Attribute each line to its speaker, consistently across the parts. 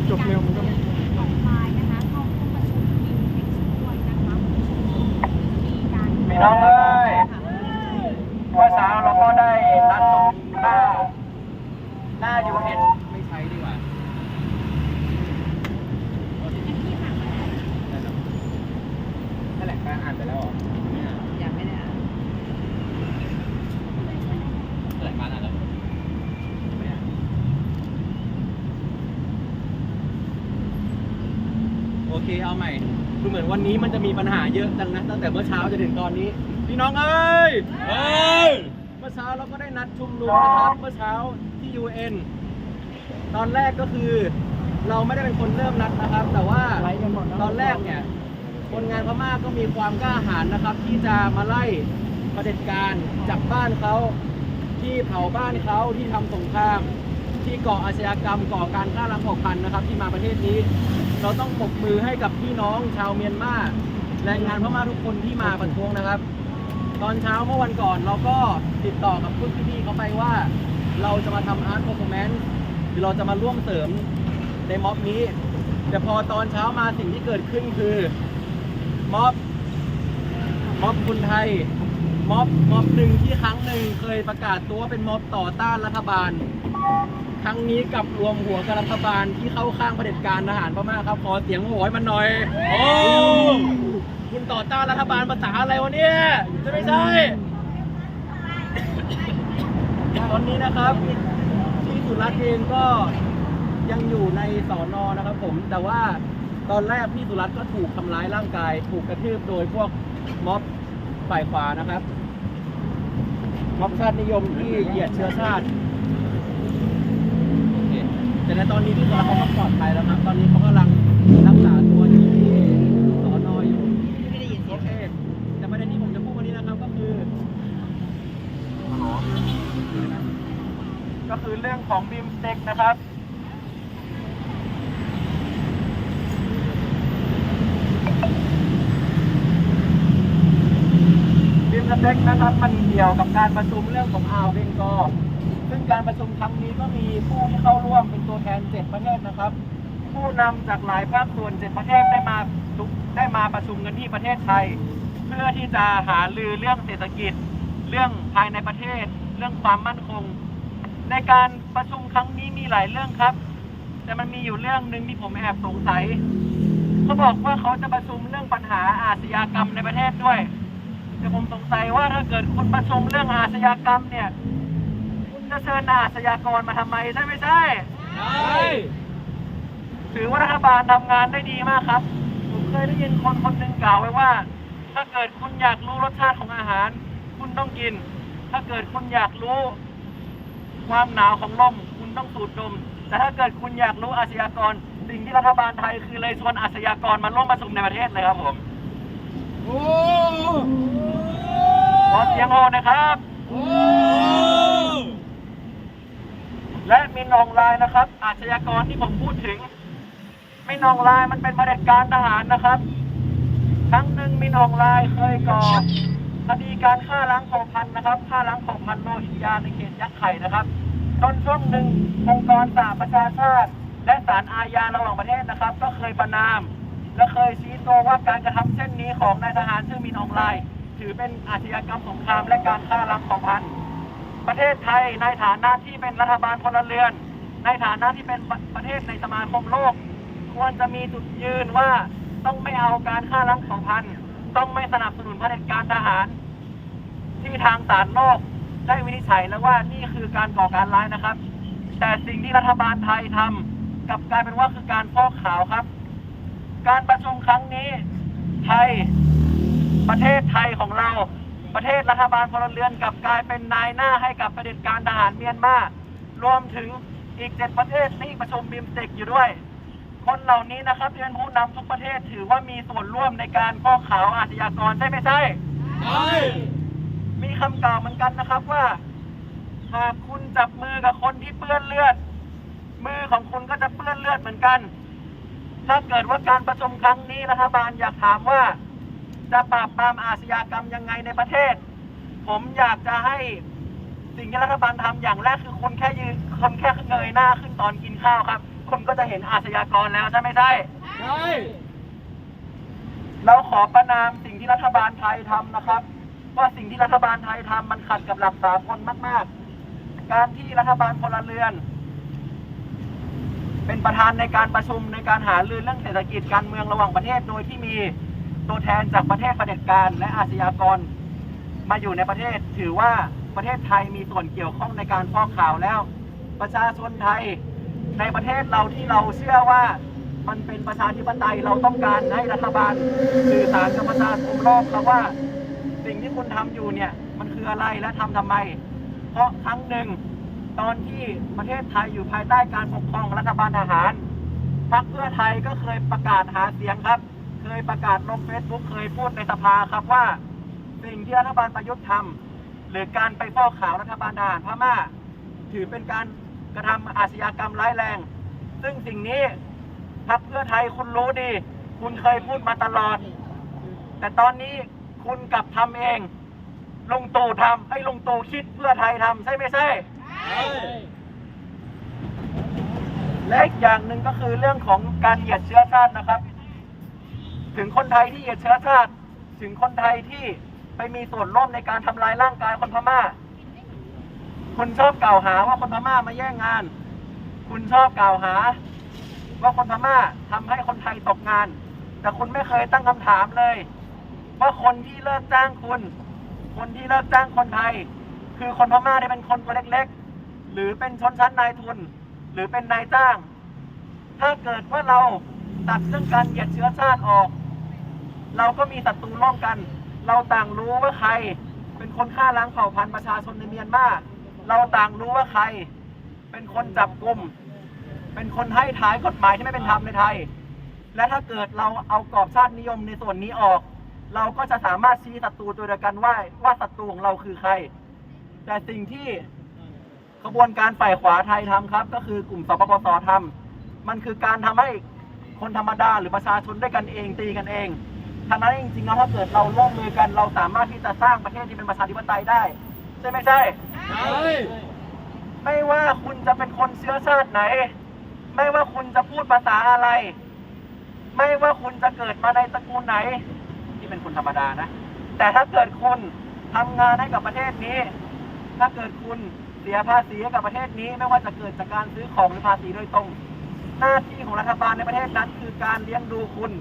Speaker 1: มันจบเร็วมันก็ไม่
Speaker 2: ออกมานะคะเข้าร่วมประชุมมีเท็กซ์ด้วยนะคะคุณผู้ชมมีการ
Speaker 3: พี่น้องเอ้ยภาษาเราก็ได้นัดตรงหน้า หน้าอยู่เห็นไม่ใช้ดีกว่า นั่นแหละการอ่านไปแล้วเหรอ
Speaker 4: ยังไม่ได้อ่าน
Speaker 3: แหละการอ่านแล้วไม่อ่าน โอเคเอาใหม่ดูเหมือนวันนี้มันจะมีปัญหาเยอะจังนะตั้งแต่เมื่อเช้าจนถึงตอนนี้ พี่น้องเอ้ยเอ้ยเมื่อเช้าเราก็ได้นัดชุมนุมนะครับเมื่อเช้าที่ UN ตอนแรกก็คือเราไม่ได้เป็นคนเริ่มนัดนะครับ แต่ว่า
Speaker 1: ไล่กันหมดแล้ว
Speaker 3: ตอนแรกเนี่ยคนงานพม่าก็มีความกล้าหาญนะครับ ที่จะมาไล่เผด็จการจากบ้านเขาที่เผาบ้านเขาที่ทำสงคราม ที่ก่ออาชญากรรมก่อการฆ่าล้างเผ่าพันธุ์นะครับ ที่มาประเทศนี้ เราต้องปรบมือให้กับพี่น้องชาวเมียนมาแรงงานพม่าทุกคนที่มาประท้วงนะครับ ตอนเช้าเมื่อวันก่อนเราก็ติดต่อกับพวกพี่ๆเขาไปว่า เราจะมาทำอาร์ต r พ r ร o แมนซ์หรือเราจะมาร่วมเสริมในม็อบนี้ แต่พอตอนเช้ามาสิ่งที่เกิดขึ้นคือม็อบม็อบคนไทย ม็อบม็อบหนึ่งที่ครั้งหนึ่งเคยประกาศตัวว่าเป็นม็อบต่อต้านรัฐบาล ครั้งนี้กลับรวมหัวกับรัฐบาลที่เข้าข้างเผด็จการทหารพม่าครับขอเสียงโหยมันหน่อยโอ้คุณต่อต้านรัฐบาลภาษาอะไรวะเนี่ยจะไม่ใช่ตอนนี้นะครับที่สุรัตน์เองก็ยังอยู่ในสอนอนะครับผมแต่ว่าตอนแรกพี่สุรัตน์ก็ถูกทำร้ายร่างกาย ถูกกระทืบโดยพวกม็อบฝ่ายขวานะครับ ม็อบชาตินิยมที่เหยียดเชื้อชาติโอเคแต่ในตอนนี้พี่สุรัตน์เขาก็ปลอดภัยแล้วครับ ตอนนี้เขากำลังรักษาตัวอยู่ที่สอนออยู่
Speaker 4: ไม่ได้ยินเสี
Speaker 3: โอย
Speaker 4: ง
Speaker 3: เคแต่ประเด็นที่ผมจะพูดวันนี้นะครับก็คือก็คือเรื่องของบีมสเต็กนะครับ็กนะครับ มันเกี่ยวกับการประชุมเรื่องของอ่าวเบงกอลซึ่งการประชุมครั้งนี้ก็มีผู้ที่เข้าร่วมเป็นตัวแทนเจ็ดประเทศนะครับ ผู้นำจากหลายภาคส่วนเจ็ดประเทศได้มาได้มาประชุมกันที่ประเทศไทย เพื่อที่จะหาลือเรื่องเศรษฐกิจ เรื่องภายในประเทศ เรื่องความมั่นคง ในการประชุมครั้งนี้มีหลายเรื่องครับ แต่มันมีอยู่เรื่องหนึ่งที่ผมแอบสงสัยเขาบอกว่าเขาจะประชุมเรื่องปัญหาอาชญากรรมในประเทศด้วย แต่ผมสงสัยว่าถ้าเกิดคุณประชุมเรื่องอาชญากรรมเนี่ย คุณจะเชิญอาชญากรมาทำไมใช่ไม่ใช่
Speaker 1: ใช่
Speaker 3: ถือว่ารัฐบาลทำงานได้ดีมากครับ ผมเคยได้ยินคนคนหนึ่งกล่าวไว้ว่า ถ้าเกิดคุณอยากรู้รสชาติของอาหาร คุณต้องกิน ถ้าเกิดคุณอยากรู้ ความหนาวของลมคุณต้องสูดดม แต่ถ้าเกิดคุณอยากรู้อาชญากร สิ่งที่รัฐบาลไทยคือเลยชวนอาชญากรมาร่วมประชุมในประเทศเลยครับผม
Speaker 1: โอ้
Speaker 3: ขอเสียงโอนะครับ และมินออนไลน์นะครับ อาชญากรที่ผมพูดถึง มินออนไลน์มันเป็นเด็จการทหารนะครับ ครั้งหนึ่งมินออนไลน์เคยก่อคดีการฆ่าล้างเผ่าพันธุ์นะครับฆ่าล้างเผ่าพันธุ์โรฮิงญาในเขตยักษ์ไข่นะครับจนช่วงหนึ่งองค์กรสหประชาชาติ และศาลอาญาระหว่างประเทศนะครับ ก็เคยประนาม และเคยชี้ตัวว่าการกระทำเช่นนี้ของนายทหารชื่อมินออนไลถือเป็นอาชญากรรมสงครามและการฆ่าล้างเผ่าพันธุ์ประเทศไทยในฐานะที่เป็นรัฐบาลพลเรือน ในฐานะที่เป็นประเทศในสมาคมโลก ควรจะมีจุดยืนว่าต้องไม่เอาการฆ่าล้างเผ่าพันธุ์ต้องไม่สนับสนุนเผด็จการทหาร ที่ทางศาลโลกได้วินิจฉัยแล้วว่านี่คือการก่อการร้ายนะครับ แต่สิ่งที่รัฐบาลไทยทำกลับกลายเป็นว่าคือการฟอกขาวครับ การประชุมครั้งนี้ ไทย ประเทศไทยของเรา ประเทศรัฐบาลพลเรือนกลับกลายเป็นนายหน้าให้กับเผด็จการทหารเมียนมา รวมถึงอีกเจ็ดประเทศที่ประชุมบิมสเต็กอยู่ด้วย คนเหล่านี้นะครับที่เป็นผู้นำทุกประเทศถือว่ามีส่วนร่วมในการฟอกขาวอาชญากรใช่ไม่ใช่
Speaker 1: ใช่
Speaker 3: มีคำกล่าวเหมือนกันนะครับว่าหากคุณจับมือกับคนที่เปื้อนเลือด มือของคุณก็จะเปื้อนเลือดเหมือนกัน ถ้าเกิดว่าการประชุมครั้งนี้รัฐบาลอยากถามว่า จะปราบปรามอาชญากรรมยังไงในประเทศ ผมอยากจะให้สิ่งที่รัฐบาลทำอย่างแรกคือคนแค่ยืนคนแค่เงยหน้าขึ้นตอนกินข้าวครับคุณก็จะเห็นอาชญากรแล้วใช่ไหมใช่
Speaker 1: ใช่
Speaker 3: เราขอประนามสิ่งที่รัฐบาลไทยทำนะครับ ว่าสิ่งที่รัฐบาลไทยทำมันขัดกับหลักสากลมาก ๆ การที่รัฐบาลพลเรือน เป็นประธานในการประชุมในการหารือเรื่องเศรษฐกิจการเมืองระหว่างประเทศ โดยที่มีตัวแทนจากประเทศประเผด็จการ และอาชญากร มาอยู่ในประเทศ ถือว่าประเทศไทยมีส่วนเกี่ยวข้องในการฟอกข่าวแล้ว ประชาชนไทยในประเทศเราที่เราเชื่อว่ามันเป็นประชาธิปไตยเราต้องการให้รัฐบาลสื่อสารกับประชาชนโลกครับว่า สิ่งที่คุณทำอยู่เนี่ยมันคืออะไรและทำทำไม เพราะครั้งหนึ่ง ตอนที่ประเทศไทยอยู่ภายใต้การปกครองรัฐบาลทหารพรรคเพื่อไทยก็เคยประกาศหาเสียงครับ เคยประกาศลงเฟซบุ๊กเคยพูดในสภาครับว่า สิ่งที่รัฐบาลประยุทธ์ทำหรือการไปฟอกข่าวรัฐบาลทหารพม่า ถือเป็นการกระทำอาชญากรรมร้ายแรง ซึ่งสิ่งนี้พรรคเพื่อไทยคุณรู้ดี คุณเคยพูดมาตลอด แต่ตอนนี้คุณกลับทำเองลงตู่ทำให้ลงตู่คิดเพื่อไทยทำใช่ไม่
Speaker 1: ใช่
Speaker 3: และอีกอย่างหนึ่งก็คือเรื่องของการเหยียดเชื้อชาตินะครับ ถึงคนไทยที่เหยียดเชื้อชาติ ถึงคนไทยที่ไปมีส่วนร่วมในการทำลายร่างกายคนพม่า คุณชอบกล่าวหาว่าคนพม่ามาแย่งงาน คุณชอบกล่าวหา ว่าคนพม่าทำให้คนไทยตกงาน แต่คุณไม่เคยตั้งคำถามเลย ว่าคนที่เลิกจ้างคุณ คนที่เลิกจ้างคนไทย คือคนพม่าที่เป็นคนตัวเล็กๆ หรือเป็นชนชั้นนายทุน หรือเป็นนายจ้าง ถ้าเกิดว่าเราตัดเรื่องการเหยียดเชื้อชาติออก เราก็มีศัตรูร่วมกัน เราต่างรู้ว่าใคร เป็นคนฆ่าล้างเผ่าพันธุ์ประชาชนในเมียนมาเราต่างรู้ว่าใคร เป็นคนจับกลุ่มเป็นคนให้ท้ายกฎหมายที่ไม่เป็นธรรมในไทย และถ้าเกิดเราเอากรอบชาตินิยมในส่วนนี้ออก เราก็จะสามารถชี้ศัตรูตัวเดียวกันว่าว่าศัตรูของเราคือใคร แต่สิ่งที่ ขบวนการฝ่ายขวาไทยทำครับ ก็คือกลุ่มสปปสทำมันคือการทำให้คนธรรมดาหรือประชาชนด้วยกันเองตีกันเองทางนั้นจริงๆแล้วถ้าเกิดเราร่วมมือกันเราสามารถที่จะสร้างประเทศที่เป็นประชาธิปไตยได้ ใช่ไหมใช่
Speaker 1: ใช่
Speaker 3: ไม่ว่าคุณจะเป็นคนเชื้อชาติไหน ไม่ว่าคุณจะพูดภาษาอะไร ไม่ว่าคุณจะเกิดมาในตระกูลไหน ที่เป็นคนธรรมดานะ แต่ถ้าเกิดคุณทำงานให้กับประเทศนี้ ถ้าเกิดคุณ เสียภาษีให้กับประเทศนี้ไม่ว่าจะเกิดจากการซื้อของหรือภาษีโดยตรง หน้าที่ของรัฐบาลในประเทศนั้น คือการเลี้ยงดูคุณ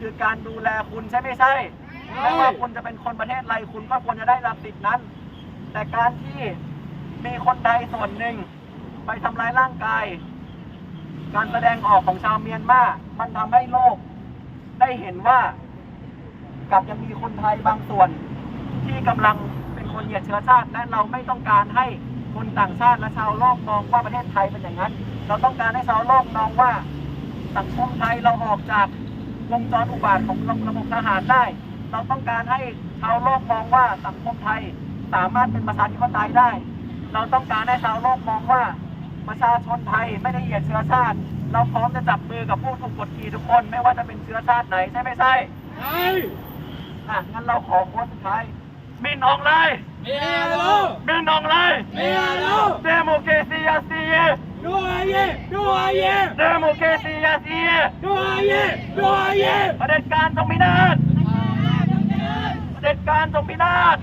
Speaker 3: คือการดูแลคุณใช่ไม่ใช่ไม่ว่าคุณจะเป็นคนประเทศอะไรคุณก็ควรจะได้รับสิทธินั้น แต่การที่มีคนใดส่วนหนึ่ง ไปทำร้ายร่างกาย การแสดงออกของชาวเมียนมา มันทำให้โลก ได้เห็นว่ากลับยังมีคนไทยบางส่วน ที่กำลังเป็นคนเหยียดเชื้อชาติและเราไม่ต้องการให้ คนต่างชาติและชาวโลกมองว่าประเทศไทยเป็นอย่างนั้น เราต้องการให้ชาวโลกมองว่าสังคมไทยเราออกจากวงจรอุบาทของระบบทหารได้ เราต้องการให้ชาวโลกมองว่าสังคมไทยสามารถเป็นประชาธิปไตยได้ เราต้องการให้ชาวโลกมองว่าประชาชนไทยไม่ได้เหยียดเชื้อชาติ เราพร้อมจะจับมือกับผู้ถูกกดขี่ทุกคน ไม่ว่าจะเป็นเชื้อชาติไหนใช่ไม่ใช่
Speaker 1: ใช่
Speaker 3: อะงั้นเราขอโค้ดสุดท้ายมินอองไลน์
Speaker 1: ไม่เอาแล้ว
Speaker 3: มินอองไลน์
Speaker 1: ไม่เอาแล้ว
Speaker 3: เดโมเกซียาซีเย
Speaker 1: ดูอาเย่ดูอาเย่
Speaker 3: เดโมเกซียาซีเย
Speaker 1: ดูอาเย่ดูอาเย่
Speaker 3: ประเผด็จการจงพินาศประเผด็จการจงพินาศ